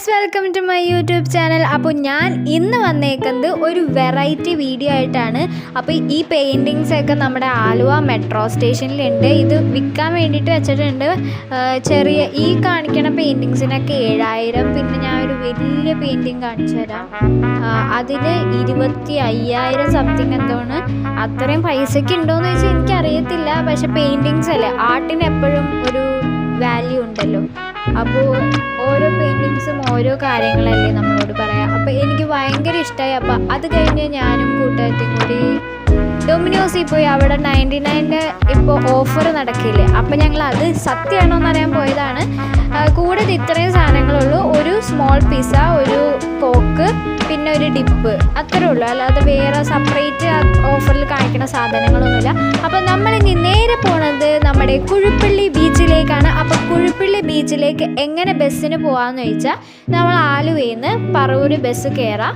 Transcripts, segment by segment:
Guys welcome to my YouTube channel അപ്പോൾ ഞാൻ ഇന്ന് വന്നേക്കുന്നത് ഒരു വെറൈറ്റി വീഡിയോ ആയിട്ടാണ്. അപ്പോൾ ഈ പെയിന്റിങ്സ് ഒക്കെ നമ്മുടെ ആലുവ മെട്രോ സ്റ്റേഷനിലുണ്ട് ഇത് വിൽക്കാൻ വേണ്ടിയിട്ട് വെച്ചിട്ടുണ്ട്. ചെറിയ ഈ കാണിക്കണ പെയിന്റിങ്സിനൊക്കെ ഏഴായിരം. പിന്നെ ഞാൻ ഒരു വലിയ പെയിന്റിങ് കാണിച്ചു തരാം. അതിൽ ഇരുപത്തി അയ്യായിരം സംതിങ് എന്തോന്ന് അത്രയും പൈസയ്ക്ക് ഉണ്ടോയെന്ന് ചോദിച്ചാൽ എനിക്കറിയത്തില്ല. പക്ഷെ പെയിന്റിങ്സ് അല്ലേ ആർട്ടിന് എപ്പോഴും ഒരു വാല്യൂ ഉണ്ടല്ലോ. അപ്പോൾ ഓരോ പെയിന്റിങ്സും ഓരോ കാര്യങ്ങളല്ലേ നമ്മളോട് പറയാം. അപ്പോൾ എനിക്ക് ഭയങ്കര ഇഷ്ടമായി അപ്പോൾ അത് കഴിഞ്ഞ് ഞാനും കൂട്ടുകാരത്തും കൂടി ഡൊമിനോസിൽ പോയി. അവിടെ നയന്റി നയന്റെ ഇപ്പോൾ ഓഫർ നടക്കില്ലേ? അപ്പോൾ ഞങ്ങൾ അത് സത്യമാണോ എന്നറിയാൻ പോയതാണ്. ആ, കൂടെ ഇത്രയും സാധനങ്ങളുള്ളൂ. ഒരു സ്മോൾ പിസ്സ ഒരു കോക്ക് പിന്നെ ഒരു ഡിപ്പ് അത്രേ ഉള്ളൂ. അല്ലാതെ വേറെ സെപ്പറേറ്റ് ഓഫറിൽ കാണിക്കുന്ന സാധനങ്ങളൊന്നുമില്ല. അപ്പോൾ നമ്മളിനി നേരെ പോണത് നമ്മുടെ കുഴുപ്പള്ളി ബീച്ചിലേക്കാണ് അപ്പോൾ കുഴിപ്പള്ളി ബീച്ചിലേക്ക് എങ്ങനെ ബസ്സിന് പോവാന്ന് ചോദിച്ചാൽ നമ്മൾ ആലുവയിൽ നിന്ന് പറവൂർ ബസ് കയറാം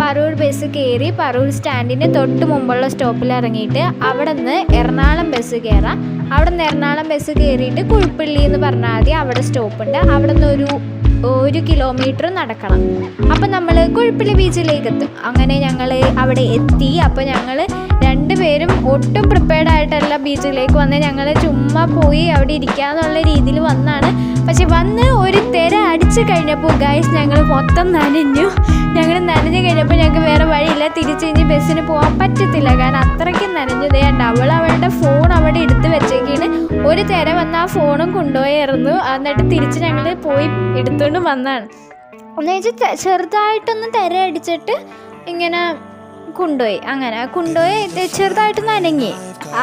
പറവൂർ ബസ് കയറി പറവൂർ സ്റ്റാൻഡിന്റെ തൊട്ട് മുമ്പുള്ള സ്റ്റോപ്പിൽ ഇറങ്ങിയിട്ട് അവിടെ നിന്ന് എറണാകുളം ബസ് കയറാം അവിടെ നിന്ന് എറണാകുളം ബസ് കയറിയിട്ട് കുഴിപ്പള്ളി എന്ന് പറഞ്ഞാൽ മതി അവിടെ സ്റ്റോപ്പുണ്ട്. അവിടെ നിന്ന് ഒരു ഒരു കിലോമീറ്റർ നടക്കണം. അപ്പം നമ്മൾ കുഴപ്പള്ളി ബീച്ചിലേക്ക് എത്തും അങ്ങനെ ഞങ്ങൾ അവിടെ എത്തി. അപ്പോൾ ഞങ്ങൾ രണ്ടുപേരും ഒട്ടും പ്രിപ്പയർഡ് ആയിട്ടല്ല ബീച്ചിലേക്ക് വന്ന്. ഞങ്ങൾ ചുമ്മാ പോയി അവിടെ ഇരിക്കാന്നുള്ള രീതിയിൽ വന്നാണ്. പക്ഷെ വന്ന് ഒരു തിര അടിച്ചു കഴിഞ്ഞപ്പോൾ ഗൈസ് ഞങ്ങൾ മൊത്തം നനഞ്ഞു. ഞങ്ങൾ നനഞ്ഞു കഴിഞ്ഞപ്പോൾ ഞങ്ങൾക്ക് വേറെ വഴിയില്ല. തിരിച്ച് കഴിഞ്ഞ് ബസ്സിന് പോകാൻ പറ്റത്തില്ല. കാരണം അത്രയ്ക്കും നനഞ്ഞത് ദേണ്ട അവൾ അവളുടെ ഫോൺ അവിടെ എടുത്ത് വെച്ചേക്കാണ്. ഒരു തിര വന്ന് ആ ഫോണും കൊണ്ടുപോയായിരുന്നു. എന്നിട്ട് തിരിച്ച് ഞങ്ങൾ പോയി എടുത്തുകൊണ്ട് വന്നതാണ് എന്ന് വെച്ചാൽ ചെറുതായിട്ടൊന്ന് തിര അടിച്ചിട്ട് ഇങ്ങനെ കൊണ്ടുപോയി അങ്ങനെ കൊണ്ടുപോയി ചെറുതായിട്ട് നനങ്ങി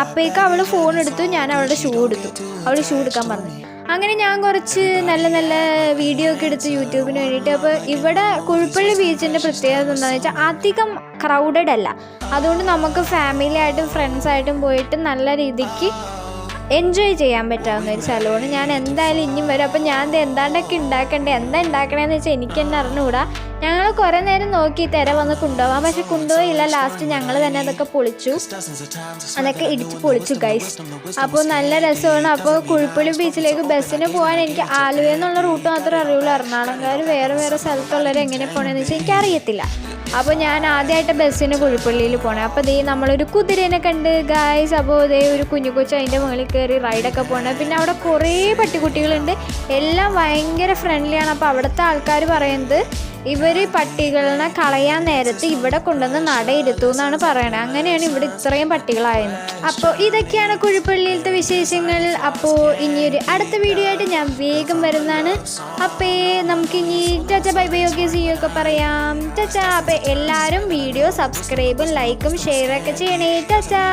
അപ്പേക്ക് അവൾ ഫോൺ എടുത്തു. ഞാൻ അവളുടെ ഷൂ എടുത്തു. അവൾ ഷൂ എടുക്കാൻ പറഞ്ഞു. അങ്ങനെ ഞാൻ കുറച്ച് നല്ല നല്ല വീഡിയോ ഒക്കെ എടുത്ത് യൂട്യൂബിന് വേണ്ടിയിട്ട്. അപ്പോൾ ഇവിടെ കുഴിപ്പള്ളി ബീച്ചിന്റെ പ്രത്യേകത എന്താണെന്ന് വെച്ചാൽ അധികം ക്രൗഡഡ് അല്ല. അതുകൊണ്ട് നമുക്ക് ഫാമിലി ആയിട്ടും ഫ്രണ്ട്സായിട്ടും പോയിട്ട് നല്ല രീതിക്ക് എൻജോയ് ചെയ്യാൻ പറ്റാവുന്ന ഒരു സ്ഥലമാണ്. ഞാൻ എന്തായാലും ഇനിയും വരും. അപ്പം ഞാൻ ഇത് എന്താണ്ടൊക്കെ ഉണ്ടാക്കണ്ടേ? എന്താ ഉണ്ടാക്കണേന്ന് വെച്ചാൽ എനിക്ക് തന്നെ അറിഞ്ഞുകൂടാ. ഞങ്ങൾ കുറേ നേരം നോക്കി തിര വന്ന് കൊണ്ടുപോകാം പക്ഷെ കൊണ്ടുപോയില്ല. ലാസ്റ്റ് ഞങ്ങൾ തന്നെ അതൊക്കെ പൊളിച്ചു. അതൊക്കെ ഇടിച്ച് പൊളിച്ചു ഗൈസ് അപ്പോൾ നല്ല രസമാണ്. അപ്പോൾ കുഴിപ്പള്ളി ബീച്ചിലേക്ക് ബസ്സിന് പോകാൻ എനിക്ക് ആലുവ എന്നുള്ള റൂട്ട് മാത്രമേ അറിയുള്ളൂ. എറണാകുളംകാർ വേറെ വേറെ സ്ഥലത്തുള്ളവർ എങ്ങനെ പോകണമെന്ന് വെച്ചാൽ എനിക്കറിയത്തില്ല. അപ്പോൾ ഞാൻ ആദ്യമായിട്ട് ബസ്സിന് കുഴിപ്പള്ളിയിൽ പോണേ. അപ്പോൾ ദേ നമ്മളൊരു കുതിരേനെ കണ്ട് ഗായ്സ് അപ്പോൾ ദേ ഒരു കുഞ്ഞു കൊച്ചു അതിന്റെ മുകളിൽ കയറി റൈഡൊക്കെ പോകണം പിന്നെ അവിടെ കുറേ പട്ടിക്കുട്ടികളുണ്ട്. എല്ലാം ഭയങ്കര ഫ്രണ്ട്ലിയാണ് അപ്പോൾ അവിടുത്തെ ആൾക്കാർ പറയുന്നത് ഇവർ പട്ടികളെ കളയാൻ നേരത്ത് ഇവിടെ കൊണ്ടുവന്ന് നടയിരുത്തു എന്നാണ് പറയണത് അങ്ങനെയാണ് ഇവിടെ ഇത്രയും പട്ടികളായത്. അപ്പോൾ ഇതൊക്കെയാണ് കുഴിപ്പള്ളിയിലത്തെ വിശേഷങ്ങൾ. അപ്പോൾ ഇനിയൊരു അടുത്ത വീഡിയോ ആയിട്ട് ഞാൻ വേഗം വരുന്നതാണ്. അപ്പേ നമുക്ക് ഇനി ചച്ച ബൈ ബൈ ഓക്കെ സി ഒക്കെ പറയാം. ചച്ച അപ്പോൾ എല്ലാവരും വീഡിയോ സബ്സ്ക്രൈബും ലൈക്കും ഷെയറൊക്കെ ചെയ്യണേ. ചച്ചാ